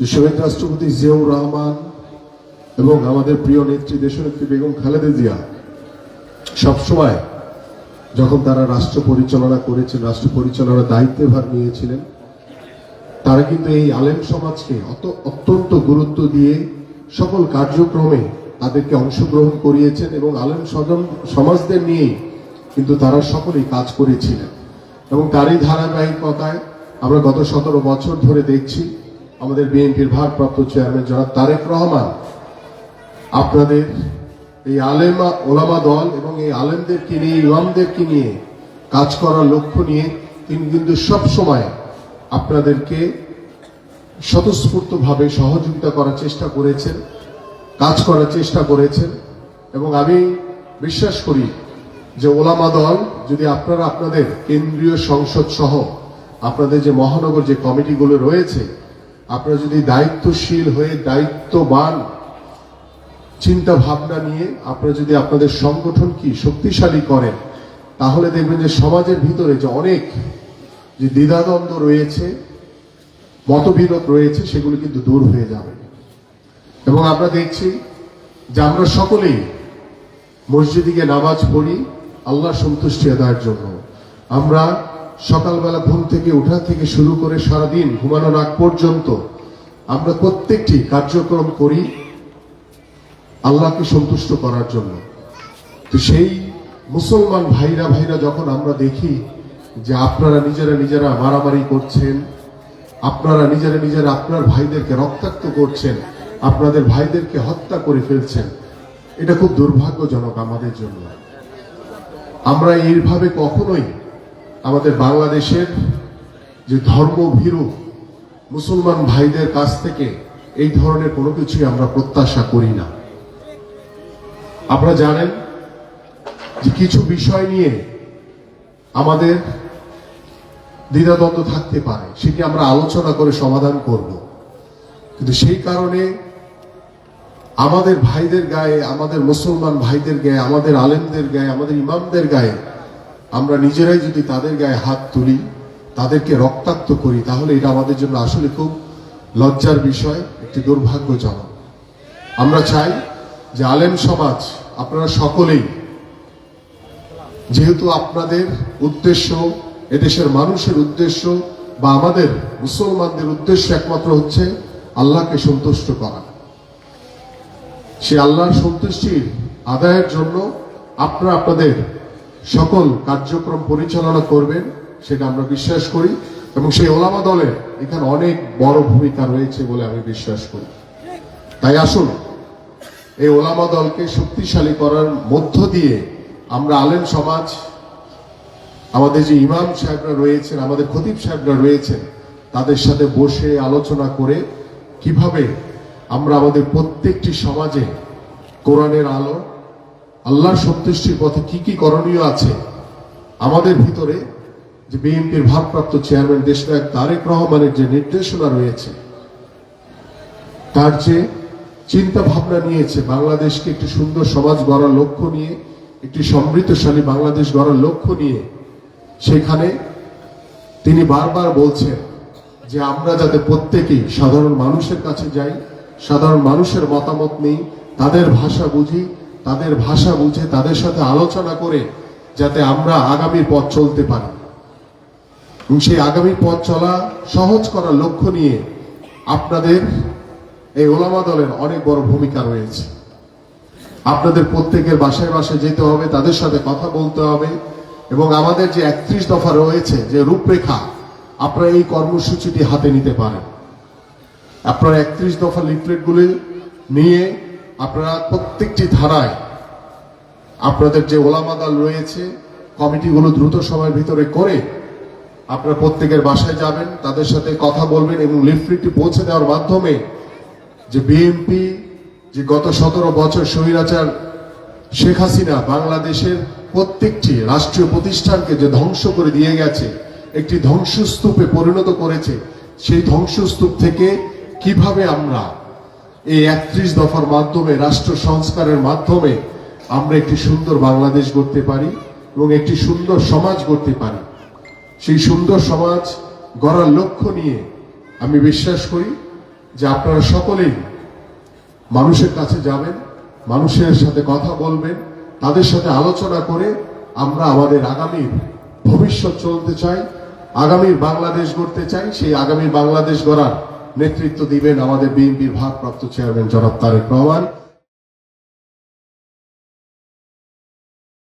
যে শহীদ রাষ্ট্রপতি জিয়াউর রহমান এবং আমাদের প্রিয় নেত্রী দেশনেত্রী বেগম খালেদা জিয়া সবসময় যখন তারা রাষ্ট্র পরিচালনা করেছেন, রাষ্ট্র পরিচালনার দায়িত্বভার নিয়েছিলেন, তারা কিন্তু এই আলেম সমাজকে অত, অত্যন্ত গুরুত্ব দিয়ে সকল কার্যক্রমে তাদেরকে অংশগ্রহণ করিয়েছেন এবং আলেম স্বজন, সমাজদের নিয়েই কিন্তু তারা সকলেই কাজ করেছিলেন। এবং তারই ধারাবাহিকতায় আমরা গত সতেরো বছর ধরে দেখছি আমাদের বিএনপির ভারপ্রাপ্ত চেয়ারম্যান জনাব তারেক রহমান, আপনাদের এই আলেমা ওলামা দল এবং এই আলেমদেরকে নিয়ে, ইমামদেরকে নিয়ে কাজ করার লক্ষ্য নিয়ে তিনি কিন্তু সব সময় আপনাদেরকে স্বতঃস্ফূর্তভাবে সহযোগিতা করার চেষ্টা করেছেন, কাজ করার চেষ্টা করেছেন এবং আমি বিশ্বাস করি যে ওলামা দল, যদি আপনারা আপনাদের কেন্দ্রীয় সংসদ সহ আপনাদের যে মহানগর যে কমিটিগুলো রয়েছে আপনারা যদি দায়িত্বশীল হয়ে, দায়িত্ববান চিন্তা ভাবনা নিয়ে আপনারা যদি আপনাদের সংগঠন কি শক্তিশালী করেন তাহলে দেখবেন যে সমাজের ভিতরে যে অনেক যে দ্বিধাদ্বন্দ্ব রয়েছে, মতবিরোধ রয়েছে, সেগুলো কিন্তু দূর হয়ে যাবে। এবং আমরা দেখছি যে আমরা সকলেই মসজিদে গিয়ে নামাজ পড়ি আল্লাহ সন্তুষ্টি আদায়ের জন্য। আমরা সকালবেলা ঘুম থেকে ওঠা থেকে শুরু করে সারাদিন ঘুমানোর আগ পর্যন্ত আমরা প্রত্যেকটি কার্যক্রম করি আল্লাহকে সন্তুষ্ট করার জন্য। তো সেই মুসলমান ভাইরা ভাইরা যখন আমরা দেখি যে আপনারা নিজেরা নিজেরা মারামারি করছেন, আপনারা নিজেরা নিজেরা আপনার ভাইদেরকে রক্তাক্ত করছেন, আপনাদের ভাইদেরকে হত্যা করে ফেলছেন, এটা খুব দুর্ভাগ্যজনক আমাদের জন্য। আমরা এইভাবে কখনোই আমাদের বাংলাদেশের যে ধর্মভীরু মুসলমান ভাইদের কাছ থেকে এই ধরনের কোনো কিছুই আমরা প্রত্যাশা করি না। আপনারা জানেন যে কিছু বিষয় নিয়ে আমাদের দ্বিধাদ্বন্দ্ব থাকতে পারে, সেটি আমরা আলোচনা করে সমাধান করব। কিন্তু সেই কারণে আমাদের ভাইদের গায়ে, আমাদের মুসলমান ভাইদের গায়ে, আমাদের আলেমদের গায়ে, আমাদের ইমামদের গায়ে আমরা নিজেরাই যদি তাদের গায়ে হাত তুলি, তাদেরকে রক্তাক্ত করি, তাহলে এটা আমাদের জন্য আসলে খুব লজ্জার বিষয়, একটি দুর্ভাগ্যজনক। আমরা চাই যে আলেম সমাজ, আপনারা সকলেই, যেহেতু আপনাদের উদ্দেশ্য, এদেশের মানুষের উদ্দেশ্য বা আমাদের মুসলমানদের উদ্দেশ্য একমাত্র হচ্ছে আল্লাহকে সন্তুষ্ট করা। সে আল্লাহর সন্তুষ্টির আদায়ের জন্য আপনারা আপনাদের সকল কার্যক্রম পরিচালনা করবেন, সেটা আমরা বিশ্বাস করি। এবং সেই ওলামা দলের এখানে অনেক বড় ভূমিকা রয়েছে বলে আমি বিশ্বাস করি। তাই আসুন, এই ওলামা দলকে শক্তিশালী করার মধ্য দিয়ে আমরা আলেম সমাজ, আমাদের যে ইমাম সাহেবরা রয়েছেন, আমাদের খতিব সাহেবরা রয়েছেন, তাদের সাথে বসে আলোচনা করে কীভাবে আমরা আমাদের প্রত্যেকটি সমাজে কোরআনের আলো আল্লাহর সন্তুষ্টির পথে কি কি করণীয় আছে? আমাদের ভিতরে যে বিএনপির ভারপ্রাপ্ত চেয়ারম্যান দেশনায়ক তারেক রহমানের যে নির্দেশনা রয়েছে, তার যে চিন্তা ভাবনা নিয়েছে বাংলাদেশকে একটি সুন্দর সমাজ গড়ার লক্ষ্য নিয়ে, একটি সমৃদ্ধশালী বাংলাদেশ গড়ার লক্ষ্য নিয়ে, সেখানে তিনি বারবার বলছেন যে আমরা যাতে প্রত্যেকেই সাধারণ মানুষের কাছে যাই, সাধারণ মানুষের মতামত নেই, তাদের ভাষা বুঝি তাদের ভাষা বুঝে, তাদের সাথে আলোচনা করে যাতে আমরা আগামীর পথ চলতে পারি। এবং সেই আগামী পথ চলা সহজ করার লক্ষ্য নিয়ে আপনাদের এই ওলামা দলের অনেক বড় ভূমিকা রয়েছে। আপনাদের প্রত্যেকের বাসায় বাসায় যেতে হবে, তাদের সাথে কথা বলতে হবে এবং আমাদের যে একত্রিশ দফা রয়েছে, যে রূপরেখা, আপনারা এই কর্মসূচিটি হাতে নিতে পারেন। আপনারা একত্রিশ দফা লিফলেটগুলি নিয়ে আপনারা প্রত্যেকটি ধারায় আপনাদের যে ওলামা দল রয়েছে, কমিটিগুলো দ্রুত সময়ের ভিতরে করে আপনারা প্রত্যেকের বাসায় যাবেন, তাদের সাথে কথা বলবেন এবং লিফলেটটি পৌঁছে দেওয়ার মাধ্যমে যে বিএনপি যে গত সতেরো বছর স্বৈরাচার শেখ হাসিনা বাংলাদেশের প্রত্যেকটি রাষ্ট্রীয় প্রতিষ্ঠানকে যে ধ্বংস করে দিয়ে গেছে, একটি ধ্বংসস্তূপে পরিণত করেছে, সেই ধ্বংসস্তূপ থেকে কীভাবে আমরা এই একত্রিশ দফার মাধ্যমে, রাষ্ট্র সংস্কারের মাধ্যমে আমরা একটি সুন্দর বাংলাদেশ গড়তে পারি এবং একটি সুন্দর সমাজ গড়তে পারি। সেই সুন্দর সমাজ গড়ার লক্ষ্য নিয়ে আমি বিশ্বাস করি যে আপনারা সকলেই মানুষের কাছে যাবেন, মানুষের সাথে কথা বলবেন, তাদের সাথে আলোচনা করে আমরা আমাদের আগামীর ভবিষ্যৎ চলতে চাই, আগামীর বাংলাদেশ গড়তে চাই, সেই আগামী বাংলাদেশ গড়ার নেতৃত্ব দিবেন আমাদের বিএনপির ভারপ্রাপ্ত চেয়ারম্যান জনাব তারেক রহমান।